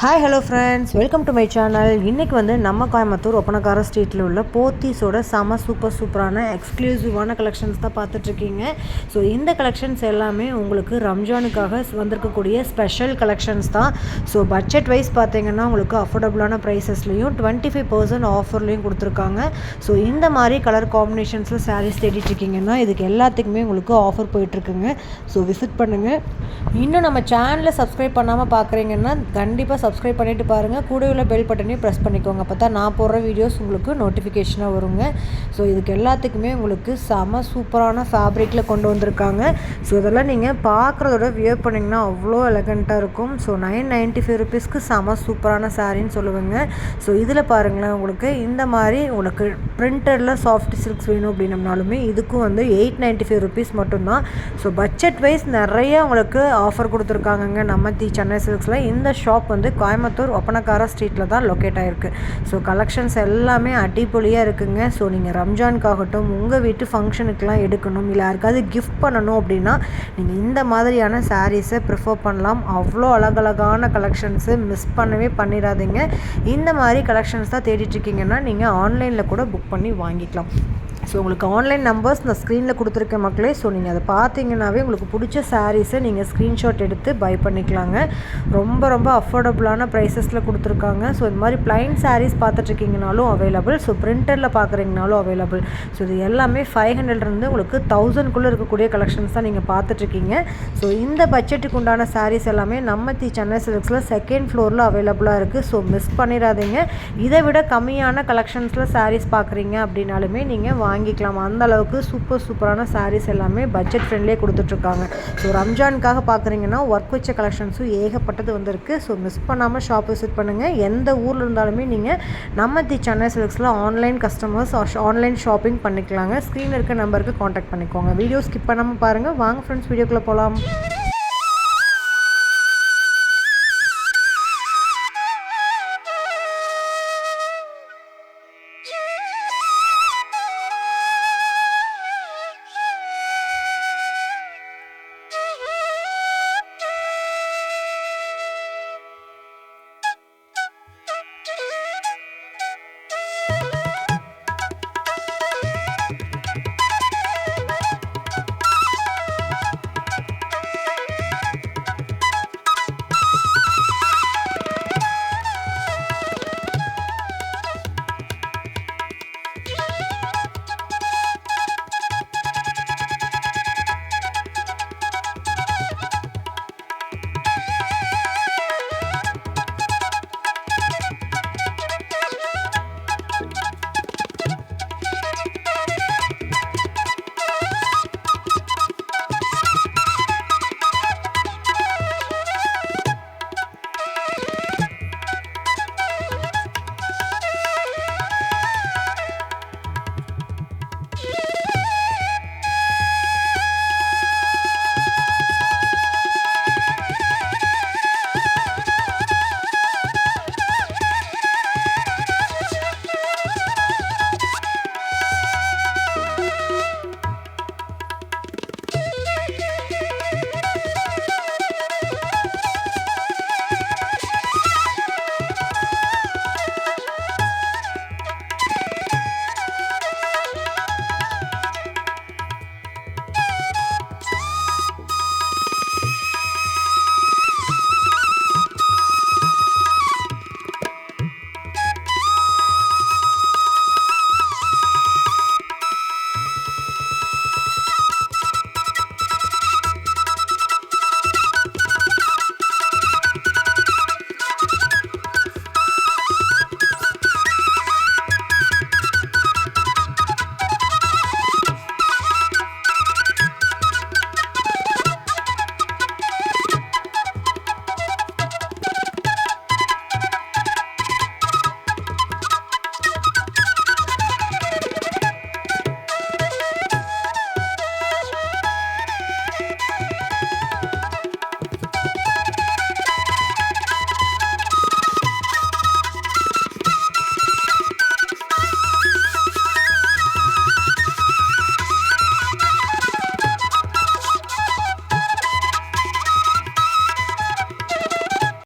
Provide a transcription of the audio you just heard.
Hi hello friends welcome to my channel இன்றைக்கி வந்து நம்ம கோயம்புத்தூர் ஒப்பனக்கார ஸ்ட்ரீட்டில் உள்ள போத்தீஸோட செம சூப்பர் சூப்பரான எக்ஸ்க்ளூசிவான கலெக்ஷன்ஸ் தான் பார்த்துட்ருக்கீங்க. ஸோ இந்த கலெக்ஷன்ஸ் எல்லாமே உங்களுக்கு ரம்ஜானுக்காக வந்திருக்கக்கூடிய ஸ்பெஷல் கலெக்ஷன்ஸ் தான். ஸோ பட்ஜெட் வைஸ் பார்த்தீங்கன்னா உங்களுக்கு அஃபோர்டபுளான ப்ரைஸஸ்லையும் டுவெண்ட்டி ஃபைவ் பர்சன்ட் ஆஃபர்லேயும் கொடுத்துருக்காங்க. ஸோ இந்த மாதிரி கலர் காம்பினேஷன்ஸில் சாரீஸ் தேடிட்டுருக்கீங்கன்னா இதுக்கு எல்லாத்துக்குமே உங்களுக்கு ஆஃபர் போயிட்டுருக்குங்க ஸோ விசிட் பண்ணுங்கள் இன்னும் நம்ம சேனலை சப்ஸ்கிரைப் பண்ணாமல் பார்க்குறீங்கன்னா கண்டிப்பாக சப்ஸ்கிரைப் பண்ணிவிட்டு பாருங்கள் கூட உள்ள பெல் பட்டனையும் ப்ரெஸ் பண்ணிக்கோங்க. அப்போ தான் நான் போடுற வீடியோஸ் உங்களுக்கு நோட்டிஃபிகேஷனாக வருங்க. ஸோ இதுக்கு எல்லாத்துக்குமே உங்களுக்கு செம சூப்பரான ஃபேப்ரிக்கில் கொண்டு வந்திருக்காங்க. ஸோ இதெல்லாம் நீங்கள் பார்க்குறதோட வியர் பண்ணிங்கன்னா அவ்வளோ எலகண்ட்டாக இருக்கும். ஸோ நைன் நைன்ட்டி ஃபைவ் ருபீஸ்க்கு செம சூப்பரான சாரின்னு சொல்லுவேங்க. ஸோ இதில் பாருங்களேன் உங்களுக்கு. இந்த மாதிரி உங்களுக்கு பிரிண்டடில் சாஃப்ட் சில்க்ஸ் வேணும் அப்படின்னம்னாலுமே இதுக்கும் வந்து எயிட் நைன்ட்டி ஃபைவ் ருபீஸ் மட்டும்தான். ஸோ பட்ஜெட் வைஸ் நிறைய உங்களுக்கு ஆஃபர் கொடுத்துருக்காங்கங்க. நம்ம தி சென்னை சில்க்ஸில் இந்த ஷாப் வந்து கோயம்புத்தூர் ஒப்பனக்கார ஸ்ட்ரீட்டில் தான் லொக்கேட் ஆகிருக்கு ஸோ கலெக்ஷன்ஸ் எல்லாமே அடிப்பொலியாக இருக்குங்க. ஸோ நீங்கள் ரம்ஜானுக்காகட்டும் உங்கள் வீட்டு ஃபங்க்ஷனுக்கெலாம் எடுக்கணும் இல்லை யாருக்காவது கிஃப்ட் பண்ணணும் அப்படின்னா நீங்கள் இந்த மாதிரியான சாரீஸை ப்ரிஃபர் பண்ணலாம். அவ்வளோ அழகழகான கலெக்ஷன்ஸு மிஸ் பண்ணவே பண்ணிடாதீங்க. இந்த மாதிரி கலெக்ஷன்ஸ் தான் தேடிட்டுருக்கீங்கன்னா நீங்கள் ஆன்லைனில் கூட புக் பண்ணி வாங்கிக்கலாம். ஸோ உங்களுக்கு ஆன்லைன் நம்பர்ஸ் நான் ஸ்க்ரீனில் கொடுத்துருக்கேன் மக்களே. ஸோ நீங்கள் அதை பார்த்தீங்கன்னாவே உங்களுக்கு பிடிச்ச சாரீஸை நீங்கள் ஸ்க்ரீன்ஷாட் எடுத்து பை பண்ணிக்கலாங்க. ரொம்ப ரொம்ப அஃபோர்டபுளான ப்ரைஸஸில் கொடுத்துருக்காங்க. ஸோ இந்த மாதிரி ப்ளைன் சாரீஸ் பார்த்துட்ருக்கீங்கனாலும் அவைலபிள் ஸோ பிரிண்டரில் பார்க்குறீங்கனாலும் அவைலபிள் ஸோ இது எல்லாமே ஃபைவ் ஹண்ட்ரட்லேருந்து உங்களுக்கு தௌசண்ட்குள்ளே இருக்கக்கூடிய கலெக்ஷன்ஸ் தான் நீங்கள் பார்த்துட்ருக்கீங்க. ஸோ இந்த பட்ஜெட்டுக்கு உண்டான சாரீஸ் எல்லாமே நம்ம தி சென்னை சில்க்ஸில் செகண்ட் ஃப்ளோரில் அவைலபிளாக இருக்குது ஸோ மிஸ் பண்ணிடாதீங்க. இதை விட கம்மியான கலெக்ஷன்ஸில் சாரீஸ் பார்க்குறீங்க அப்படின்னாலுமே நீங்கள் வாங்கி வாங்கிக்கலாம்? அந்த அளவுக்கு சூப்பர் சூப்பரான சாரீஸ் எல்லாமே பட்ஜெட் ஃப்ரெண்ட்லேயே கொடுத்துட்ருக்காங்க. ஸோ ரம்ஜானுக்காக பார்க்குறீங்கன்னா ஒர்க் வச்ச கலெக்ஷன்ஸும் ஏகப்பட்டது வந்திருக்கு. ஸோ மிஸ் பண்ணாமல் ஷாப் விசிட் பண்ணுங்கள் எந்த ஊரில் இருந்தாலுமே நீங்கள் நம்ம தி சென்னை சில்க்ஸில் ஆன்லைன் கஸ்டமர்ஸ் ஆன்லைன் ஷாப்பிங் பண்ணிக்கலாங்க. ஸ்க்ரீனில் இருக்க நம்பருக்கு காண்டாக்ட் பண்ணிக்கோங்க. வீடியோ ஸ்கிப் பண்ணாமல் பாருங்கள் வாங்க ஃப்ரெண்ட்ஸ் வீடியோக்குள்ளே போகலாம்